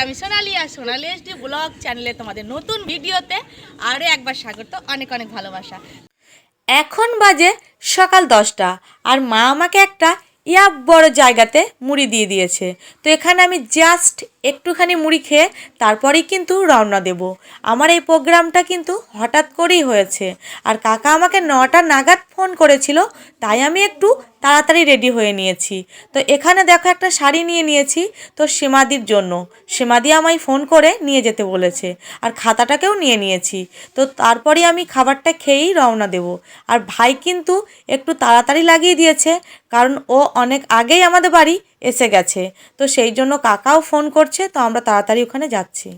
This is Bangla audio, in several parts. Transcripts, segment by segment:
আমি সোনালি আর সোনালি এসডি ব্লগ চ্যানেলে তোমাদের নতুন ভিডিওতে আরও একবার স্বাগত, অনেক অনেক ভালোবাসা। এখন বাজে সকাল দশটা, আর মা আমাকে একটা ইয়া বড় জায়গাতে মুড়ি দিয়ে দিয়েছে। তো এখানে আমি জাস্ট একটুখানি মুড়ি খেয়ে তারপরেই কিন্তু রওনা দেব। আমার এই প্রোগ্রামটা কিন্তু হঠাৎ করেই হয়েছে। আর কাকা আমাকে নটা নাগাদ ফোন করেছিল, তাই আমি একটু তাড়াতাড়ি রেডি হয়ে নিয়েছি। তো এখানে দেখো একটা শাড়ি নিয়ে নিয়েছি, তো সীমাদির জন্য। সীমাদি আমায় ফোন করে নিয়ে যেতে বলেছে, আর খাতাটাকেও নিয়ে নিয়েছি। তো তারপরে আমি খাবারটা খেয়েই রওনা দেব। আর ভাই কিন্তু একটু তাড়াতাড়ি লাগিয়ে দিয়েছে, কারণ ও অনেক আগেই আমাদের বাড়ি এসে গেছে। তো সেই জন্য কাকাও ফোন করছে তো আমরা তাড়াতাড়ি ওখানে যাচ্ছি।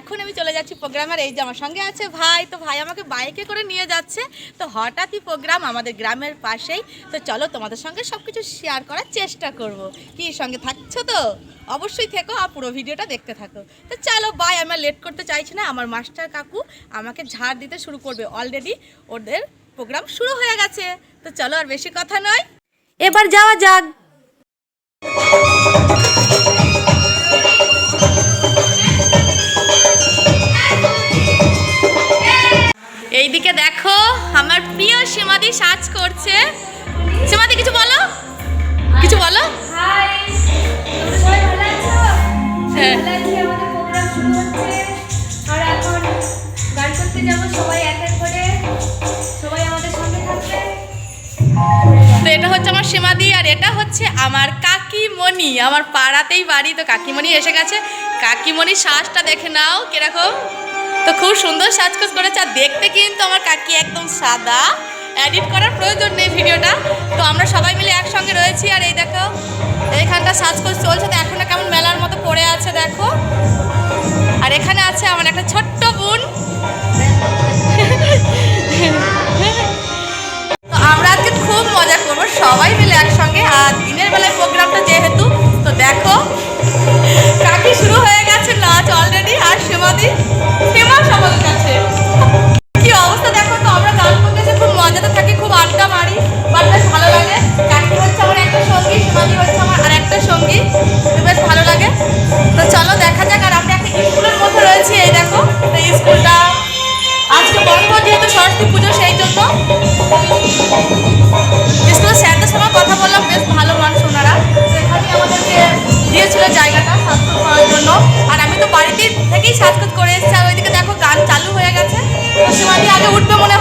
এখন আমি চলে যাচ্ছি প্রোগ্রামের, এই যে আমার সঙ্গে আছে ভাই। তো ভাই আমাকে বাইকে করে নিয়ে যাচ্ছে। তো হঠাৎই প্রোগ্রাম আমাদের গ্রামের পাশেই। তো চলো তোমাদের সঙ্গে সব কিছু শেয়ার করার চেষ্টা করব। কি, সঙ্গে থাকছো তো? অবশ্যই থেকো আর পুরো ভিডিওটা দেখতে থাকো। তো চলো বাই আমি লেট করতে চাইছি না। আমার মাস্টার কাকু আমাকে ঝাড় দিতে শুরু করবে অলরেডি ওদের প্রোগ্রাম শুরু হয়ে গেছে। তো চলো আর বেশি কথা নয়। এবার যাওয়া যাক। এইদিকে দেখো, আমার প্রিয় সীমাদি সাজ করছে। সীমাদি, কিছু বলো? কিছু বলো? হ্যাঁ। তো এটা হচ্ছে আমার সীমাদি, আর এটা হচ্ছে আমার কাকিমণি। আমার পাড়াতেই বাড়ি, তো কাকিমণি এসে গেছে। কাকিমণির সাজটা দেখে নাও, কীরকম? তো খুব সুন্দর সাজগোজ করেছে। আর দেখতে কিন্তু আমার কাকি একদম সাদা। এডিট করার প্রয়োজন নেই ভিডিওটা। তো আমরা সবাই মিলে একসঙ্গে রয়েছি। আর এই দেখো এইখানটা সাজগোজ চলছে। তো এখন কেমন মেলার মতো পড়ে আছে দেখো। আর এখানে আছে আমার একটা ছোট্ট বোন। সাজগোজ করে এসছে। আর ওইদিকে দেখো গান চালু হয়ে গেছে। তো আগে উঠবে মনে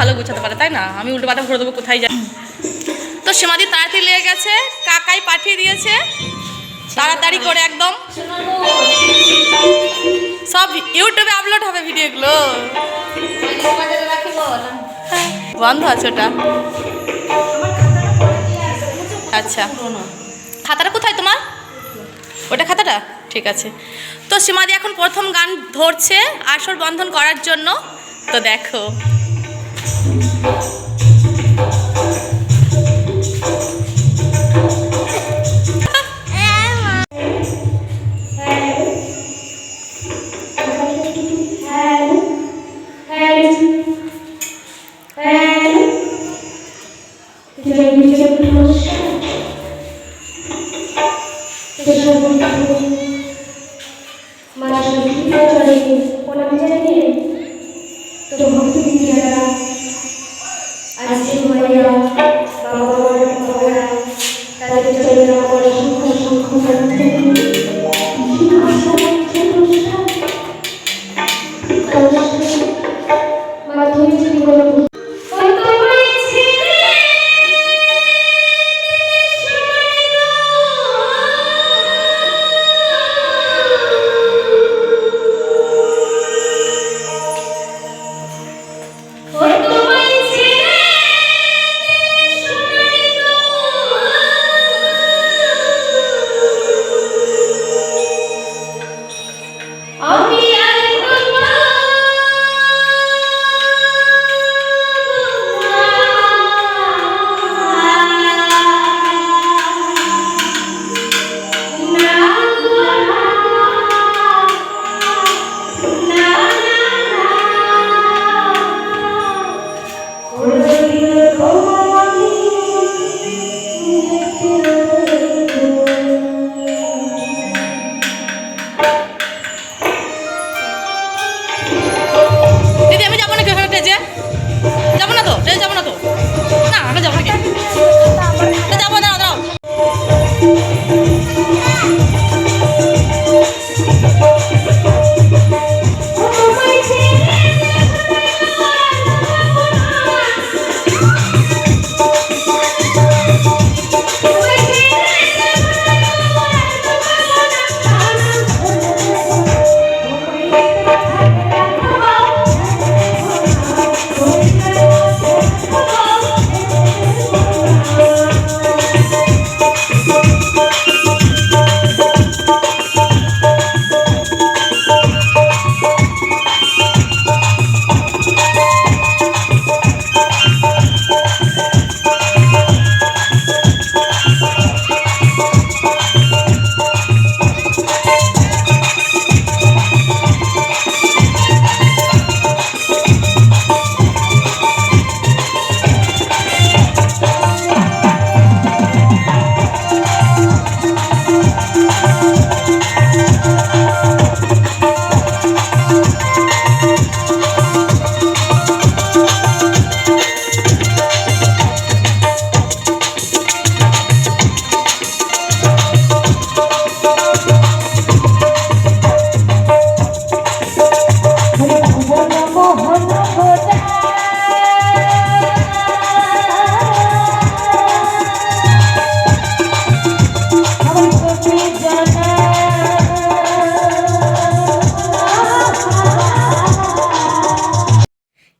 ভালো গুছাতে পারে, তাই না? আমি উল্টো পাতা ভরে দেবো, কোথায় যাই তো সীমাদি তাড়াতাড়ি লেগে গেছে, কাকাই পাঠিয়ে দিয়েছে। তাড়াতাড়ি করে একদম। সব ইউটিউবে আপলোড হবে ভিডিওগুলো। বন্ধ আছে ওটা। আচ্ছা। খাতাটা কোথায় তোমার? ওটা খাতাটা? ঠিক আছে। তো সীমাদি এখন প্রথম গান ধরছে আসর বন্ধন করার জন্য। তো দেখো। Thank you.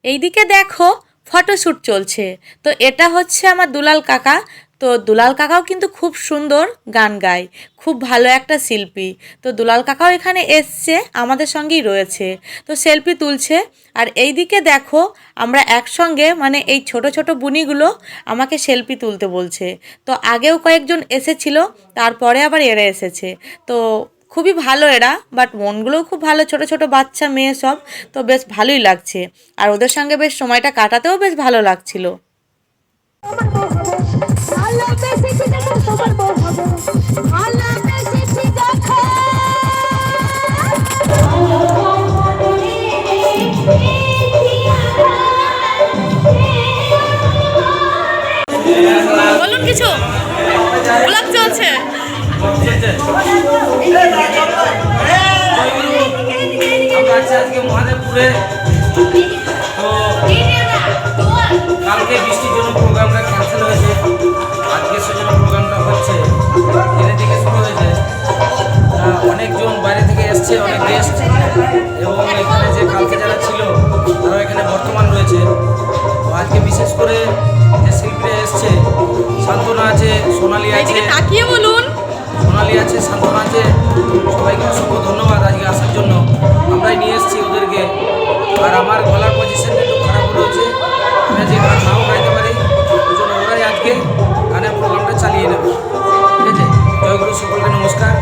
এইদিকে দেখো ফটোশ্যুট চলছে। তো এটা হচ্ছে আমার দুলাল কাকা। তো দুলাল কাকাও কিন্তু খুব সুন্দর গান গায়, খুব ভালো একটা শিল্পী। তো দুলাল কাকাও এখানে এসছে, আমাদের সঙ্গেই রয়েছে। তো সেলফি তুলছে। আর এই দিকে দেখো, আমরা একসঙ্গে মানে এই ছোট ছোট বুনিগুলো আমাকে সেলফি তুলতে বলছে। তো আগেও কয়েকজন এসেছিল, তারপরে আবার এরা এসেছে। তো খুবই ভালো এরা বাট মনগুলোও খুব ভালো, ছোট ছোট বাচ্চা, মেয়ে সব, তো বেশ ভালোই লাগছে। আর ওদের সঙ্গে বেশ সময়টা কাটাতেও বেশ ভালো লাগছিল। বলুন কিছু। ব্লগ চলছে। আজকে মহাদেবপুরে। তো কালকে বৃষ্টির জন্য প্রোগ্রামটা ক্যান্সেল হয়েছে। আজকে সেজন্য প্রোগ্রামটা হচ্ছে। দিনের দিকে শুরু হয়েছে। অনেকজন বাইরে থেকে এসছে, অনেক গেস্ট এবং এখানে যে কালকে যারা ছিল তারা এখানে বর্তমান রয়েছে। আজকে বিশেষ করে যে শিল্পীরা এসছে, শান্তনা আছে, সোনালি আছে। তাকিয়ে বলুন। সোনালি আছে সান্ত্বনা আছে। সবাইকে অসংখ্য ধন্যবাদ আজকে আসার জন্য। আমরাই নিয়ে এসেছি ওদেরকে। আর আমার গলার পজিশন একটু খারাপ রয়েছে আমি যে গান নাও গাইতে পারি, ওই জন্য ওরাই আজকে গানের প্রোগ্রামটা চালিয়ে নেবে। ঠিক আছে? জয়গুরু সকলকে নমস্কার।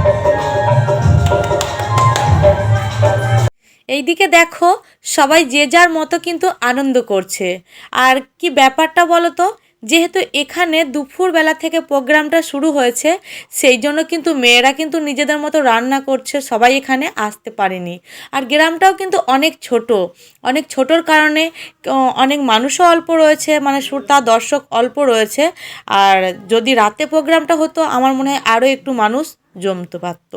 এইদিকে দেখো, সবাই যে যার মতো কিন্তু আনন্দ করছে। আর কি ব্যাপারটা বলো তো? যেহেতু এখানে দুপুরবেলা থেকে প্রোগ্রামটা শুরু হয়েছে, সেই জন্য কিন্তু মেয়েরা কিন্তু নিজেদের মতো রান্না করছে, সবাই এখানে আসতে পারেনি। আর গ্রামটাও কিন্তু অনেক ছোট, অনেক ছোটোর কারণে অনেক মানুষও অল্প রয়েছে মানে শ্রোতা, দর্শক অল্প রয়েছে। আর যদি রাতে প্রোগ্রামটা হতো, আমার মনে হয় আরও একটু মানুষ জমতে পারতো।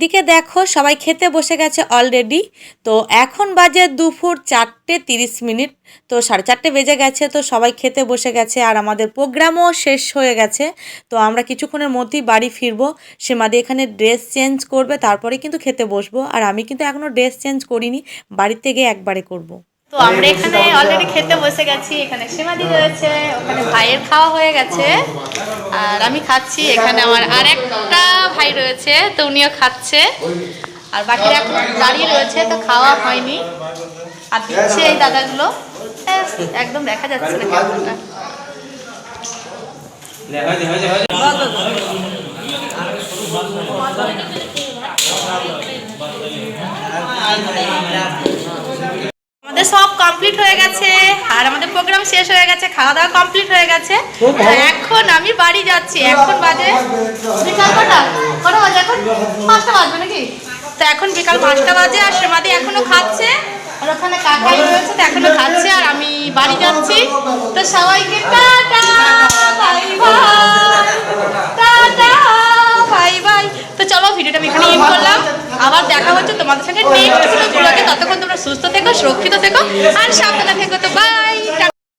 এইদিকে দেখো, সবাই খেতে বসে গেছে অলরেডি তো এখন বাজে দুপুর চারটে তিরিশ মিনিট। তো সাড়ে চারটে বেজে গেছে, তো সবাই খেতে বসে গেছে আর আমাদের প্রোগ্রামও শেষ হয়ে গেছে। তো আমরা কিছুক্ষণের মধ্যেই বাড়ি ফিরবো। সেমাদি এখানে ড্রেস চেঞ্জ করবে, তারপরে কিন্তু খেতে বসবো। আর আমি কিন্তু এখনও ড্রেস চেঞ্জ করিনি, বাড়িতে গিয়ে একবারে করব। তো আমরা এখানে অলরেডি খেতে বসে গেছি, এখানে সীমাদি রয়েছে, ওখানে ভাইয়ের খাওয়া হয়ে গেছে, আর আমি খাচ্ছি, এখানে আমার আর একটা ভাই রয়েছে, তো উনিও খাচ্ছে, আর বাকিরা দাঁড়িয়ে রয়েছে, তো খাওয়া হয়নি, আর দিচ্ছে এই দাদাগুলো একদম দেখা যাচ্ছে না কেমনটা আমাদের সব কমপ্লিট হয়ে গেছে। আর আমাদের প্রোগ্রাম শেষ হয়ে গেছে খাওয়া দাওয়া কমপ্লিট হয়ে গেছে। তো এখন আমি বাড়ি যাচ্ছি। এখন বাজে বিকাল কটা? কটা বাজে এখন? পাঁচটা বাজবে নাকি? তো এখন বিকাল পাঁচটা বাজে আর শ্রীমাদি এখনও খাচ্ছে। আর ওখানে কাকাই রয়েছে তো এখনও খাচ্ছে আর আমি বাড়ি যাচ্ছি। তো সবাইকে tata bye bye. Tata bye bye. তো চলো ভিডিওটা আমি এখানে এন্ড করলাম। আবার দেখা হচ্ছে তোমাদের সঙ্গে। নেক্সট ভিডিওগুলোতে ততক্ষণ তোমরা সুস্থ থেকো সুরক্ষিত থেকো আর সাবধানে থেকো তো। বাই